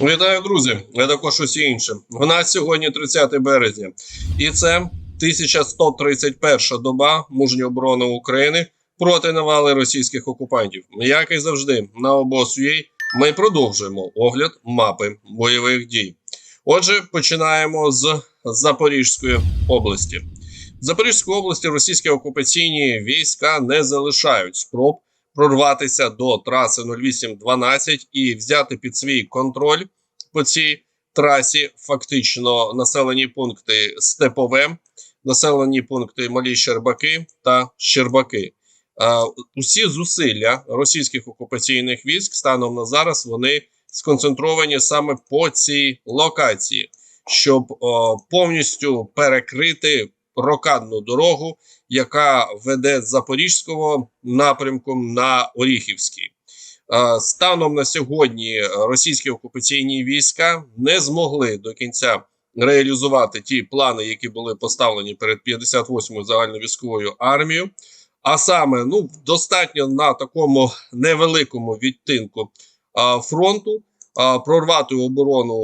Вітаю, друзі! А також усі інші. У нас сьогодні 30 березня, і це 1131 доба мужньої оборони України проти навали російських окупантів. Як і завжди, на обоз.ua ми продовжуємо огляд мапи бойових дій. Отже, починаємо з Запорізької області. В Запорізькій області російські окупаційні війська не залишають спроб прорватися до траси 0812 і взяти під свій контроль по цій трасі фактично населені пункти Степове, населені пункти Малі Щербаки та Щербаки. Е, усі зусилля російських окупаційних військ станом на зараз вони сконцентровані саме по цій локації, щоб о, повністю перекрити рокадну дорогу, яка веде з Запорізького напрямку на Оріхівський. Е, Станом на сьогодні російські окупаційні війська не змогли до кінця реалізувати ті плани, які були поставлені перед 58-ю загальновійськовою армією. А саме, ну достатньо на такому невеликому відтинку а, фронту прорвати оборону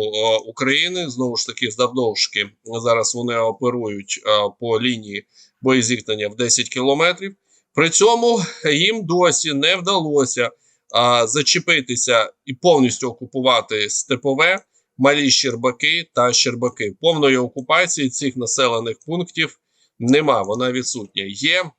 України знову ж таки завдовжки. Зараз вони оперують по лінії боєзіткнення в 10 кілометрів. При цьому їм досі не вдалося зачепитися і повністю окупувати степове, малі Щербаки та Щербаки. Повної окупації цих населених пунктів нема. Вона відсутня. Є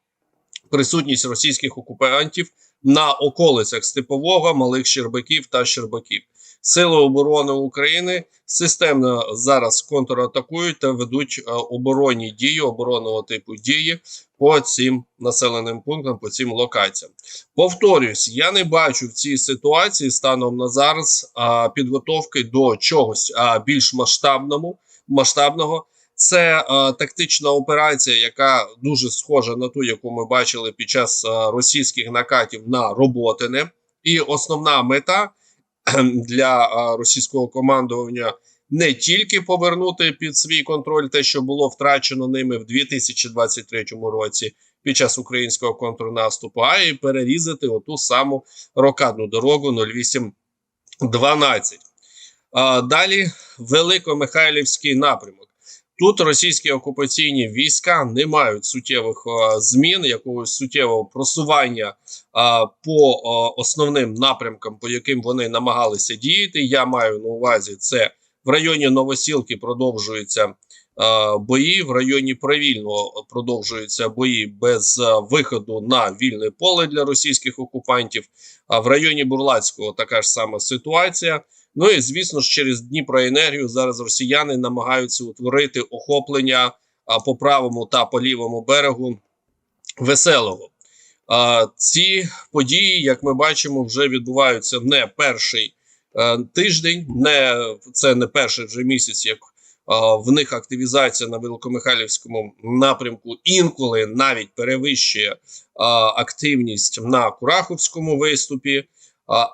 присутність російських окупантів на околицях Степового, Малих Щербаків та Щербаків. Сили оборони України системно зараз контратакують та ведуть е, оборонні дії оборонного типу дії по цим населеним пунктам, по цим локаціям. Повторюсь, я не бачу в цій ситуації станом на зараз а, підготовки до чогось а, більш масштабному масштабного. Це е, тактична операція, яка дуже схожа на ту, яку ми бачили під час е, російських накатів на Роботине. І основна мета для російського командування не тільки повернути під свій контроль те, що було втрачено ними в 2023 році під час українського контрнаступу, а й перерізати оту саму рокадну дорогу 0812. Далі Великомихайлівський напрямок. Тут російські окупаційні війська не мають суттєвих а, змін, якогось суттєвого просування а, по а, основним напрямкам, по яким вони намагалися діяти. Я маю на увазі це в районі Новосілки продовжуються бої. В районі Правільного продовжуються бої без виходу на вільне поле для російських окупантів. А в районі Бурлацького така ж сама ситуація. Ну і звісно ж, через Дніпроенергію зараз росіяни намагаються утворити охоплення по правому та по лівому берегу веселого. Ці події, як ми бачимо, вже відбуваються не перший е, тиждень, не це не перший вже місяць, як в них активізація на Великомихайлівському напрямку інколи навіть перевищує активність на Кураховському виступі.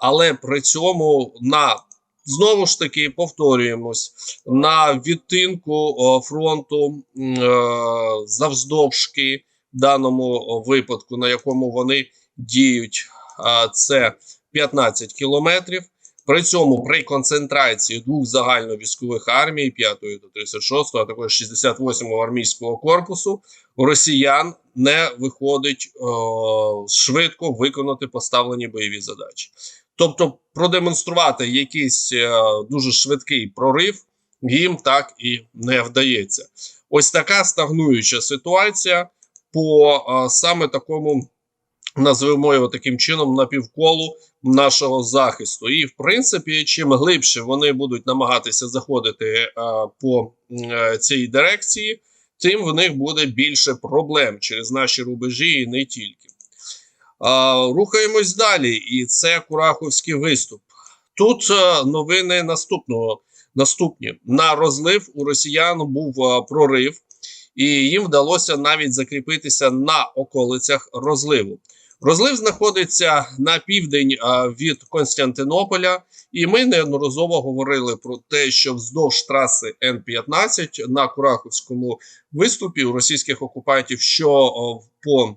Але при цьому на Знову ж таки повторюємось на відтинку фронту м, е, завздовжки в даному випадку, на якому вони діють, це 15 кілометрів. При цьому при концентрації двох загальновійськових армій 5 та 36, а також 68-го армійського корпусу росіян не виходить о, швидко виконати поставлені бойові задачі. Тобто продемонструвати якийсь е, дуже швидкий прорив їм так і не вдається. Ось така стагнуюча ситуація по е, саме такому, назвемо його таким чином, напівколу нашого захисту. І, в принципі, чим глибше вони будуть намагатися заходити е, по цій дирекції, тим в них буде більше проблем через наші рубежі і не тільки. Рухаємось далі, і це Кураховський виступ. Тут новини наступного наступні на розлив у росіян був прорив, і їм вдалося навіть закріпитися на околицях розливу. Розлив знаходиться на південь від Константинополя, і ми неодноразово говорили про те, що вздовж траси Н-15 на Кураховському виступі у російських окупантів, що по е,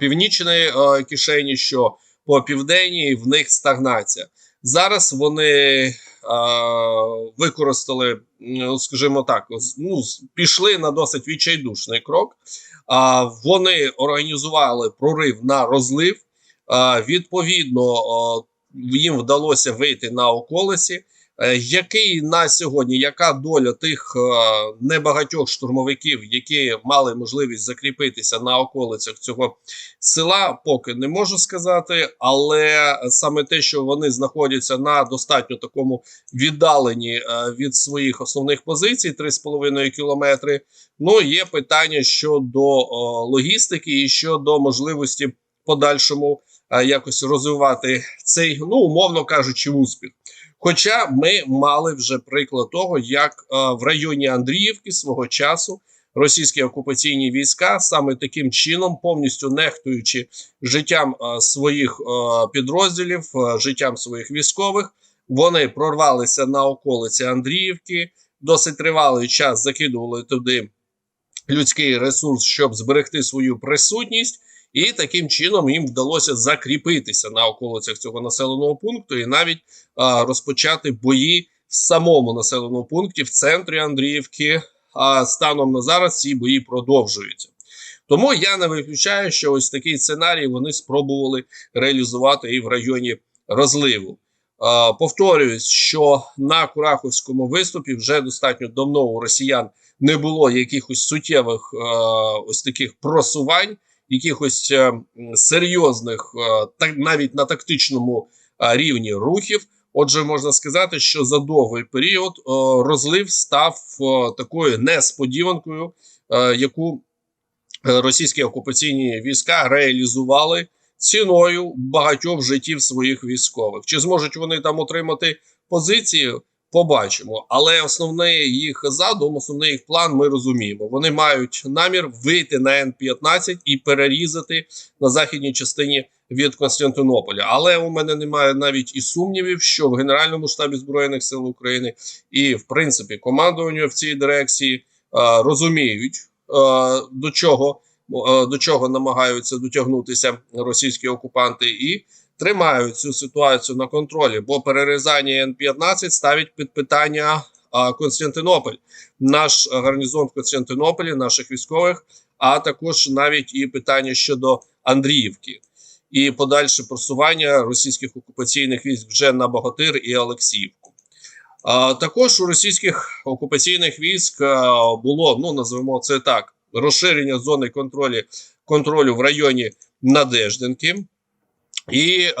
північної е, кишені, що по південній в них стагнація. Зараз вони використали, ну, скажімо так, ну, пішли на досить відчайдушний крок. Вони організували прорив на розлив. Відповідно, їм вдалося вийти на околиці. Е, Який на сьогодні, яка доля тих е, небагатьох штурмовиків, які мали можливість закріпитися на околицях цього села, поки не можу сказати, але саме те, що вони знаходяться на достатньо такому віддалені е, від своїх основних позицій 3,5 кілометри. Ну є питання щодо логістики і щодо можливості подальшому якось розвивати цей, ну умовно кажучи, успіх. Хоча ми мали вже приклад того, як е, в районі Андріївки свого часу російські окупаційні війська саме таким чином, повністю нехтуючи життям е, своїх е, підрозділів, життям своїх військових, вони прорвалися на околиці Андріївки. Досить тривалий час закидували туди людський ресурс, щоб зберегти свою присутність. І таким чином їм вдалося закріпитися на околицях цього населеного пункту і навіть а, розпочати бої в самому населеному пункті в центрі Андріївки. А станом на зараз ці бої продовжуються. Тому я не виключаю, що ось такий сценарій вони спробували реалізувати і в районі розливу. А, повторююсь, що на Кураховському виступі вже достатньо давно у росіян не було якихось суттєвих е, ось таких просувань якихось е, серйозних, е, так навіть на тактичному е, рівні рухів. Отже, можна сказати, що за довгий період розлив став такою несподіванкою, яку російські окупаційні війська реалізували ціною багатьох життів своїх військових. Чи зможуть вони там отримати позиції? Побачимо, але основний їх задум, основний їх план, ми розуміємо. Вони мають намір вийти на Н-15 і перерізати на західній частині від Константинополя. Але у мене немає навіть і сумнівів, що в Генеральному штабі збройних сил України і, в принципі, командуванню в цій дирекції е, розуміють, е, до чого е, до чого намагаються дотягнутися російські окупанти і тримають цю ситуацію на контролі, бо перерізання Н-15 ставить під питання Константинополь, наш гарнізон в Константинополі, наших військових, а також навіть і питання щодо Андріївки і подальше просування російських окупаційних військ вже на Богатир і Олексіївку. А, також у російських окупаційних військ а, було, ну називаємо це так, розширення зони контролю, контролю в районі Надежденки. І е,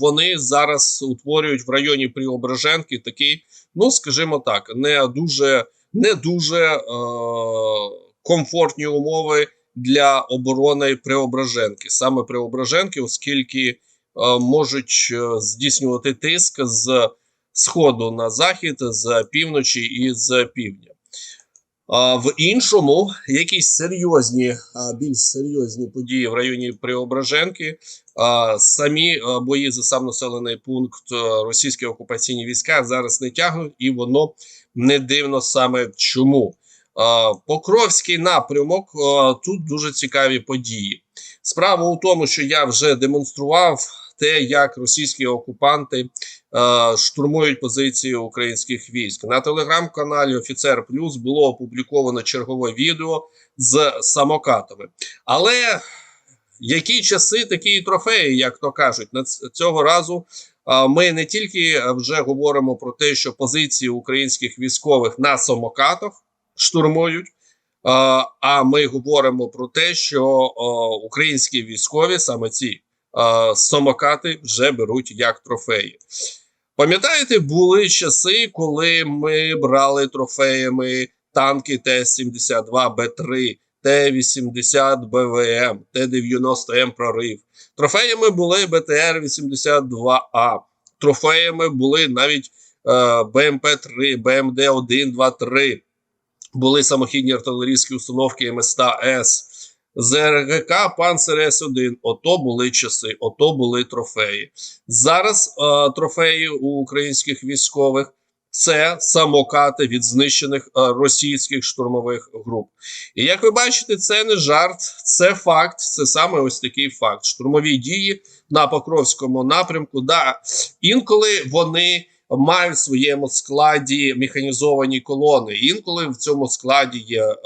вони зараз утворюють в районі Преображенки такий, ну скажімо так, не дуже не дуже е, комфортні умови для оборони Преображенки, саме Преображенки, оскільки е, можуть здійснювати тиск з сходу на захід, з півночі і з півдня. В іншому якісь серйозні, більш серйозні події в районі Преображенки. Самі бої за сам населений пункт російські окупаційні війська зараз не тягнуть, і воно не дивно саме чому. Покровський напрямок тут дуже цікаві події. Справа у тому, що я вже демонстрував те, як російські окупанти штурмують позиції українських військ. На телеграм-каналі Офіцер Плюс було опубліковано чергове відео з самокатами. Але які часи, такі трофеї, як то кажуть, на цього разу. е, Ми не тільки вже говоримо про те, що позиції українських військових на самокатах штурмують, е, а ми говоримо про те, що е, українські військові саме ці е, самокати вже беруть як трофеї. Пам'ятаєте, були часи, коли ми брали трофеями танки Т-72 Б3, Т-80 БВМ, Т-90М прорив. Трофеями були БТР-82А. Трофеями були навіть е, БМП-3, БМД-1, 2, 3. Були самохідні артилерійські установки МСТ-С. ЗРГК Панцер С1. Ото були часи, ото були трофеї. Зараз е, трофеї у українських військових це самокати від знищених е, російських штурмових груп. І як ви бачите, це не жарт, це факт. Це саме ось такий факт. Штурмові дії на Покровському напрямку. Да, інколи вони мають в своєму складі механізовані колони. Інколи в цьому складі є е,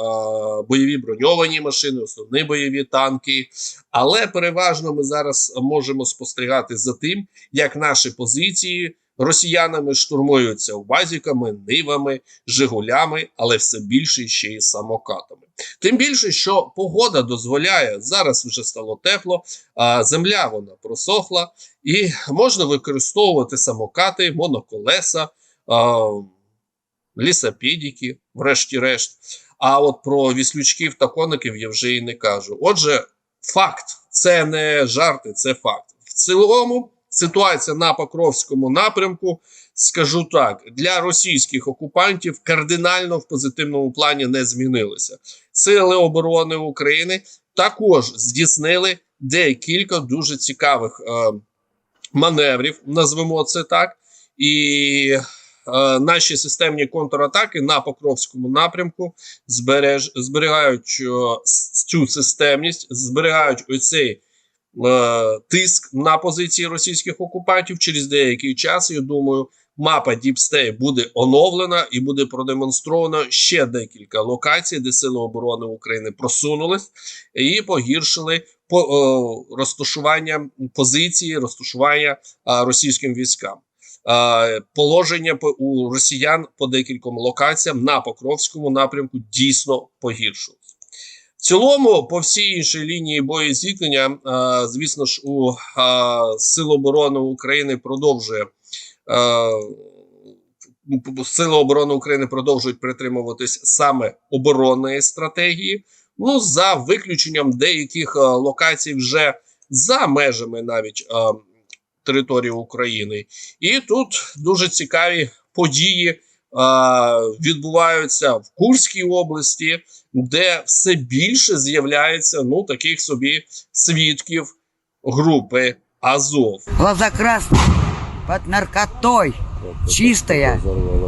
бойові броньовані машини, основні бойові танки. Але переважно ми зараз можемо спостерігати за тим, як наші позиції росіянами штурмуються базіками, нивами, жигулями, але все більше ще й самокатами. Тим більше, що погода дозволяє зараз вже стало тепло, а земля вона просохла, і можна використовувати самокати, моноколеса, а, лісопедіки, врешті-решт. А от про віслючків та коників я вже і не кажу. Отже, факт це не жарти, це факт. В цілому ситуація на Покровському напрямку, скажу так, для російських окупантів кардинально в позитивному плані не змінилася. Сили оборони України також здійснили декілька дуже цікавих е, маневрів, назвемо це так. І е, наші системні контратаки на Покровському напрямку збереж, зберігають с- цю системність, зберігають оцей тиск на позиції російських окупантів через деякий час. Я думаю, мапа State буде оновлена і буде продемонстровано ще декілька локацій, де сили оборони України просунулись і погіршили по е, розташування позиції, розташування е, російським військам. Е, Положення по- у росіян по декільком локаціям на Покровському напрямку дійсно погіршилось. Цілому, по всій іншій лінії боєзіткнення, е, звісно ж, у е, Сил оборони України продовжує. е, Сили оборони України продовжують притримуватись саме оборонної стратегії. Ну, за виключенням деяких локацій вже за межами навіть території України. І тут дуже цікаві події відбуваються в Курській області, де все більше з'являється ну таких собі свідків групи Азов. Глаза красные, под наркотой. Чистая,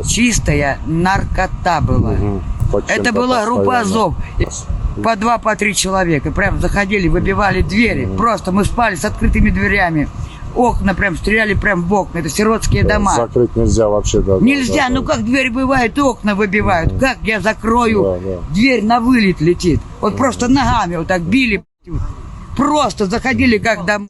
чистая наркота была. Это была группа Азов. И По два, по три человека. Прям заходили, выбивали двери. Просто мы спали с открытыми дверями. Окна прям стреляли прям в окна. Это сиротские дома. Закрыть нельзя вообще, да. да, Нельзя, да, ну да. как дверь бывает, окна выбивают. Как я закрою, Да, да. дверь на вылет летит. Вот просто ногами вот так били. Просто заходили как домой.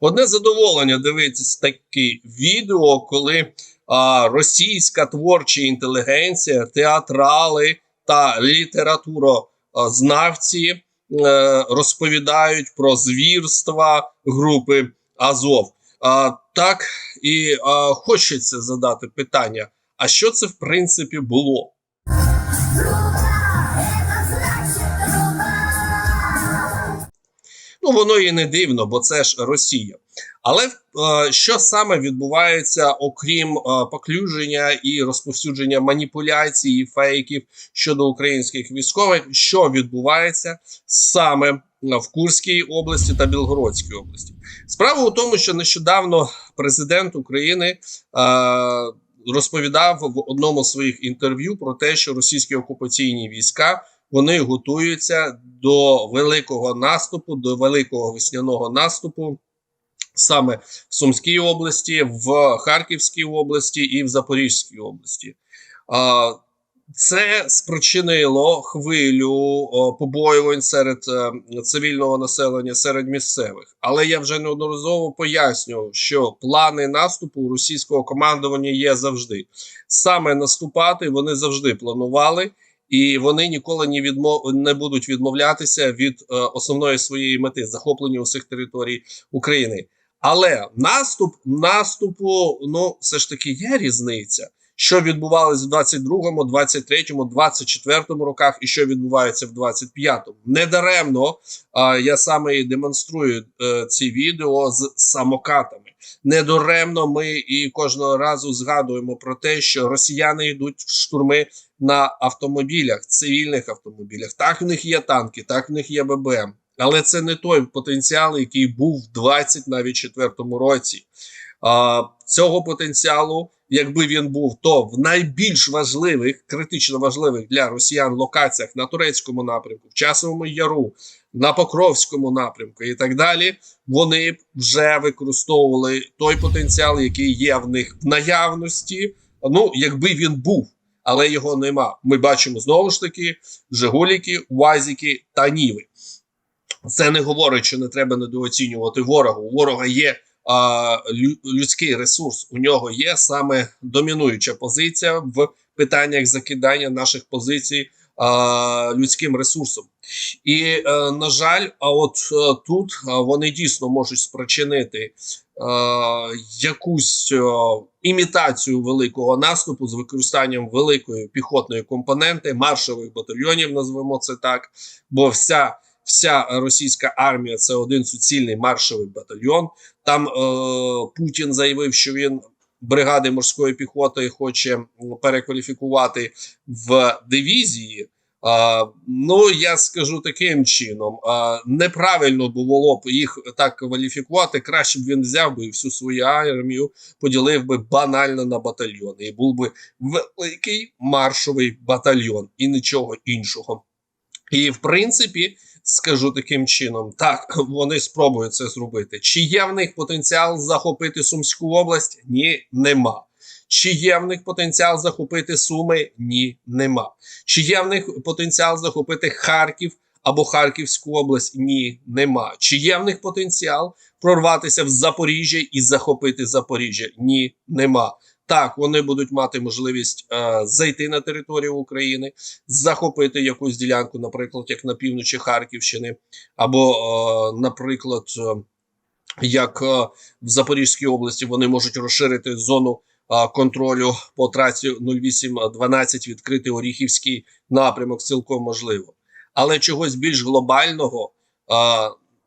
Одне задоволення дивитися такі відео, коли а, російська творча інтелігенція, театрали та літературознавці е, розповідають про звірства групи Азов. А, так і хочеться задати питання: а що це в принципі було? Ну, воно і не дивно, бо це ж Росія. Але е, що саме відбувається, окрім е, поклюження і розповсюдження маніпуляцій і фейків щодо українських військових, що відбувається саме в Курській області та Білгородській області? Справа у тому, що нещодавно президент України е, розповідав в одному з своїх інтерв'ю про те, що російські окупаційні війська вони готуються до великого наступу, до великого весняного наступу. Саме в Сумській області, в Харківській області і в Запорізькій області. Це спричинило хвилю побоювань серед е, цивільного населення, серед місцевих. Але я вже неодноразово пояснював, що плани наступу російського командування є завжди. Саме наступати вони завжди планували, і вони ніколи не відмов... не будуть відмовлятися від е, основної своєї мети захоплення усіх територій України. Але наступ наступу, ну все ж таки є різниця, що відбувалося в 22-му, 23-му, 24-му роках, і що відбувається в 25-му. Недаремно а, я саме і демонструю е, ці відео з самокатами. Недаремно ми і кожного разу згадуємо про те, що росіяни йдуть в штурми на автомобілях, цивільних автомобілях. Так в них є танки, так в них є ББМ. Але це не той потенціал, який був в 20 навіть четвертому році. А, цього потенціалу, якби він був, то в найбільш важливих, критично важливих для росіян локаціях на турецькому напрямку, в часовому яру, на Покровському напрямку і так далі, вони вже використовували той потенціал, який є в них в наявності. Ну, якби він був, але його нема. Ми бачимо знову ж таки Жигуліки, Уазіки та Ніви. Це не говорить, що не треба недооцінювати ворога. У ворога є а, лю- людський ресурс. У нього є саме домінуюча позиція в питаннях закидання наших позицій а, людським ресурсом. І, е, на жаль, а от е, тут е, вони дійсно можуть спричинити якусь е, імітацію великого наступу з використанням великої піхотної компоненти, маршових батальйонів, назвемо це так. Бо вся, вся російська армія це один суцільний маршовий батальйон. Там е, Путін заявив, що він бригади морської піхоти хоче перекваліфікувати в дивізії. А, ну, я скажу таким чином: а, неправильно було б їх так кваліфікувати. Краще б він взяв би всю свою армію, поділив би банально на батальйони, і був би великий маршовий батальйон і нічого іншого. І в принципі, скажу таким чином: так, вони спробують це зробити. Чи є в них потенціал захопити Сумську область? Ні, нема. Чи є в них потенціал захопити Суми? Ні, нема. Чи є в них потенціал захопити Харків або Харківську область? Ні, нема. Чи є в них потенціал прорватися в Запоріжжя і захопити Запоріжжя? Ні, нема. Так, вони будуть мати можливість е, зайти на територію України, захопити якусь ділянку, наприклад, як на півночі Харківщини, або, е, наприклад, е, як е, в Запорізькій області вони можуть розширити зону контролю по трасі 0812 відкрити Оріхівський напрямок цілком можливо. Але чогось більш глобального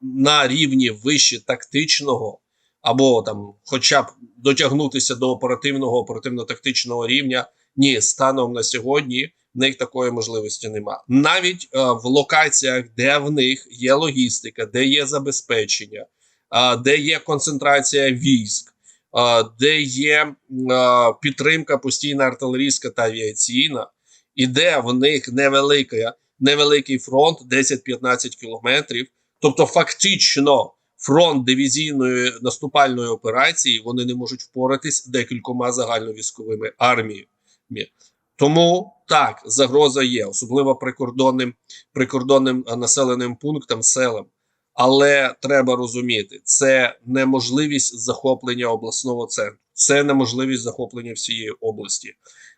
на рівні вище тактичного, або там, хоча б дотягнутися до оперативного оперативно-тактичного рівня, ні, станом на сьогодні в них такої можливості нема. Навіть а, в локаціях, де в них є логістика, де є забезпечення, де є концентрація військ де є підтримка постійна артилерійська та авіаційна, і де в них невелика, невеликий фронт 10-15 кілометрів. Тобто, фактично, фронт дивізійної наступальної операції вони не можуть впоратись декількома загальновійськовими арміями. Тому так, загроза є, особливо прикордонним, прикордонним населеним пунктам, селам. Але треба розуміти, це неможливість захоплення обласного центру, це неможливість захоплення всієї області,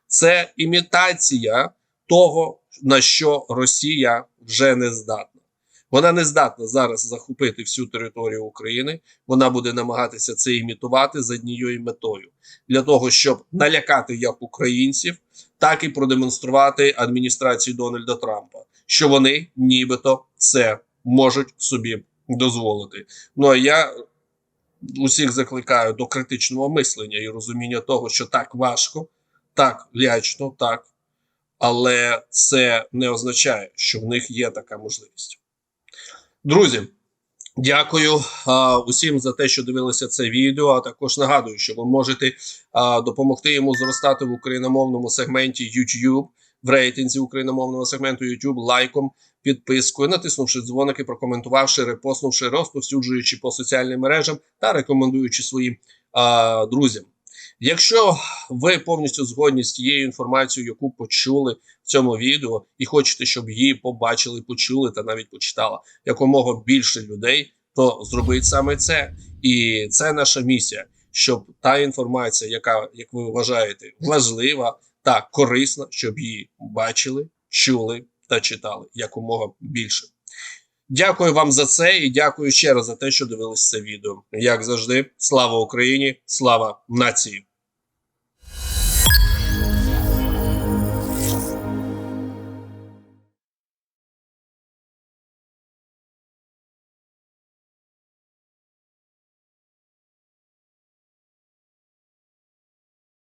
це імітація того, на що Росія вже не здатна. Вона не здатна зараз захопити всю територію України. Вона буде намагатися це імітувати з однією метою для того, щоб налякати як українців, так і продемонструвати адміністрації Дональда Трампа, що вони нібито це можуть собі дозволити. Ну а я усіх закликаю до критичного мислення і розуміння того, що так важко, так лячно, так, але це не означає, що в них є така можливість. Друзі. Дякую а, усім за те, що дивилися це відео. А також нагадую, що ви можете а, допомогти йому зростати в україномовному сегменті YouTube, в рейтинзі україномовного сегменту YouTube лайком, підпискою, натиснувши дзвоники, прокоментувавши, репостнувши, розповсюджуючи по соціальним мережам та рекомендуючи своїм а, друзям. Якщо ви повністю згодні з тією інформацією, яку почули в цьому відео, і хочете, щоб її побачили, почули та навіть почитала якомога більше людей, то зробіть саме це. І це наша місія, щоб та інформація, яка, як ви вважаєте, важлива та корисна, щоб її бачили, чули та читали якомога більше. Дякую вам за це і дякую ще раз за те, що дивились це відео. Як завжди, слава Україні, слава нації!